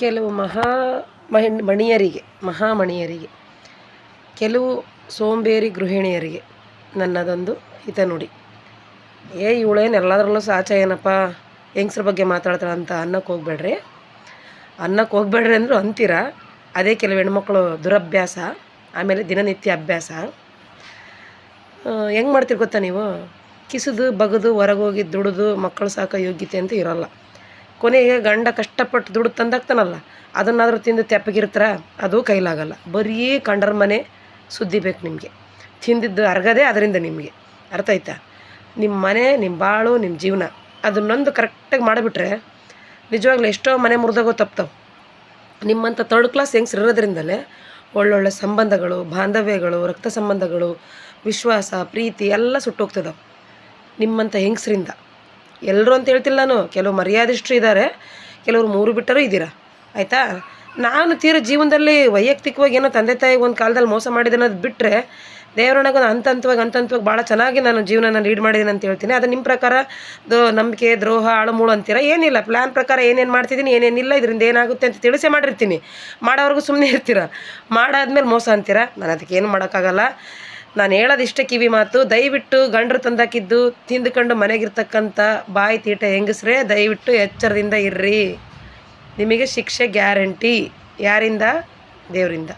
ಕೆಲವು ಮಹಾ ಮಣಿಯರಿಗೆ, ಮಹಾಮಣಿಯರಿಗೆ, ಕೆಲವು ಸೋಂಬೇರಿ ಗೃಹಿಣಿಯರಿಗೆ ನನ್ನದೊಂದು ಹಿತನುಡಿ. ಏ, ಇವಳೇನು ಎಲ್ಲದರಲ್ಲೂ ಸಾಚ ಏನಪ್ಪ, ಹೆಂಗಸ್ರ ಬಗ್ಗೆ ಮಾತಾಡ್ತಾಳೆ ಅಂತ ಅನ್ನಕ್ಕೆ ಹೋಗ್ಬೇಡ್ರಿ. ಅನ್ನಕ್ಕೆ ಹೋಗ್ಬೇಡ್ರಿ ಅಂದರೂ ಅಂತೀರ, ಅದೇ ಕೆಲವು ಹೆಣ್ಮಕ್ಳು ದುರಭ್ಯಾಸ, ಆಮೇಲೆ ದಿನನಿತ್ಯ ಅಭ್ಯಾಸ. ಹೆಂಗೆ ಮಾಡ್ತೀರಿ ಗೊತ್ತಾ ನೀವು? ಕಿಸಿದು, ಬಗದು, ಹೊರಗೋಗಿ ದುಡಿದು ಮಕ್ಕಳು ಸಾಕೋ ಯೋಗ್ಯತೆ ಅಂತ ಇರೋಲ್ಲ. ಕೊನೆಗೆ ಗಂಡ ಕಷ್ಟಪಟ್ಟು ದುಡ್ಡು ತಂದಾಗ್ತಾನಲ್ಲ ಅದನ್ನಾದರೂ ತಿಂದು ತೆಪ್ಪಗಿರ್ತಾರ, ಅದು ಕೈಲಾಗಲ್ಲ. ಬರೀ ಕಂಡರ ಮನೆ ಸುದ್ದಿ ಬೇಕು ನಿಮಗೆ. ತಿಂದಿದ್ದು ಅರ್ಗದೇ ಅದರಿಂದ ನಿಮಗೆ. ಅರ್ಥ ಆಯ್ತಾ? ನಿಮ್ಮ ಮನೆ ನಿಮ್ಮ ಬಾಳು ನಿಮ್ಮ ಜೀವನ. ಅದನ್ನೊಂದು ಕರೆಕ್ಟಾಗಿ ಮಾಡಿಬಿಟ್ರೆ ನಿಜವಾಗ್ಲೂ ಎಷ್ಟೋ ಮನೆ ಮುರಿದಾಗೋ ತಪ್ತಾವೆ. ನಿಮ್ಮಂಥ ತರ್ಡ್ ಕ್ಲಾಸ್ ಹೆಂಗ್ಸ್ ಇರೋದ್ರಿಂದಲೇ ಒಳ್ಳೊಳ್ಳೆ ಸಂಬಂಧಗಳು, ಬಾಂಧವ್ಯಗಳು, ರಕ್ತ ಸಂಬಂಧಗಳು, ವಿಶ್ವಾಸ, ಪ್ರೀತಿ ಎಲ್ಲ ಸುಟ್ಟೋಗ್ತದವು. ನಿಮ್ಮಂಥ ಹೆಂಗಸ್ರಿಂದ ಎಲ್ಲರೂ ಅಂತ ಹೇಳ್ತಿಲ್ಲ ನಾನು. ಕೆಲವು ಮರ್ಯಾದಿಷ್ಟರು ಇದ್ದಾರೆ ಕೆಲವರು ಮೂರು ಬಿಟ್ಟರೂ ಇದ್ದೀರಾ? ಆಯಿತಾ? ನಾನು ತೀರ ಜೀವನದಲ್ಲಿ ವೈಯಕ್ತಿಕವಾಗಿ ಏನೋ ತಂದೆ ತಾಯಿಗೆ ಒಂದು ಕಾಲದಲ್ಲಿ ಮೋಸ ಮಾಡಿದೆ ಅನ್ನೋದು ಬಿಟ್ಟರೆ ದೇವರೊಳಗೆ ಹಂತ ಹಂತವಾಗಿ ಹಂತ ಹಂತವಾಗಿ ಭಾಳ ಚೆನ್ನಾಗಿ ನಾನು ಜೀವನನ ಲೀಡ್ ಮಾಡಿದ್ದೀನಿ ಅಂತ ಹೇಳ್ತೀನಿ. ಅದು ನಿಮ್ಮ ಪ್ರಕಾರ ದೋ ನಂಬಿಕೆ, ದ್ರೋಹ, ಆಳುಮೂಳು ಅಂತೀರ? ಏನಿಲ್ಲ. ಪ್ಲ್ಯಾನ್ ಪ್ರಕಾರ ಏನೇನು ಮಾಡ್ತಿದ್ದೀನಿ, ಏನೇನಿಲ್ಲ, ಇದರಿಂದ ಏನಾಗುತ್ತೆ ಅಂತ ತಿಳಿಸೇ ಮಾಡಿರ್ತೀನಿ. ಮಾಡೋವರೆಗೂ ಸುಮ್ಮನೆ ಇರ್ತೀರ? ಮಾಡಾದ್ಮೇಲೆ ಮೋಸ ಅಂತೀರ? ನಾನು ಅದಕ್ಕೆ ಏನು ಮಾಡೋಕ್ಕಾಗಲ್ಲ. ನಾನು ಹೇಳೋದಿಷ್ಟೇ ಕಿವಿ ಮಾತು. ದಯವಿಟ್ಟು ಗಂಡರು ತಂದಾಕಿದ್ದು ತಿಂದುಕೊಂಡು ಮನೆಗಿರ್ತಕ್ಕಂಥ ಬಾಯಿ ತೀಟ ಹೆಂಗಸ್ರೆ, ದಯವಿಟ್ಟು ಎಚ್ಚರದಿಂದ ಇರ್ರಿ. ನಿಮಗೆ ಶಿಕ್ಷೆ ಗ್ಯಾರಂಟಿ. ಯಾರಿಂದ? ದೇವರಿಂದ.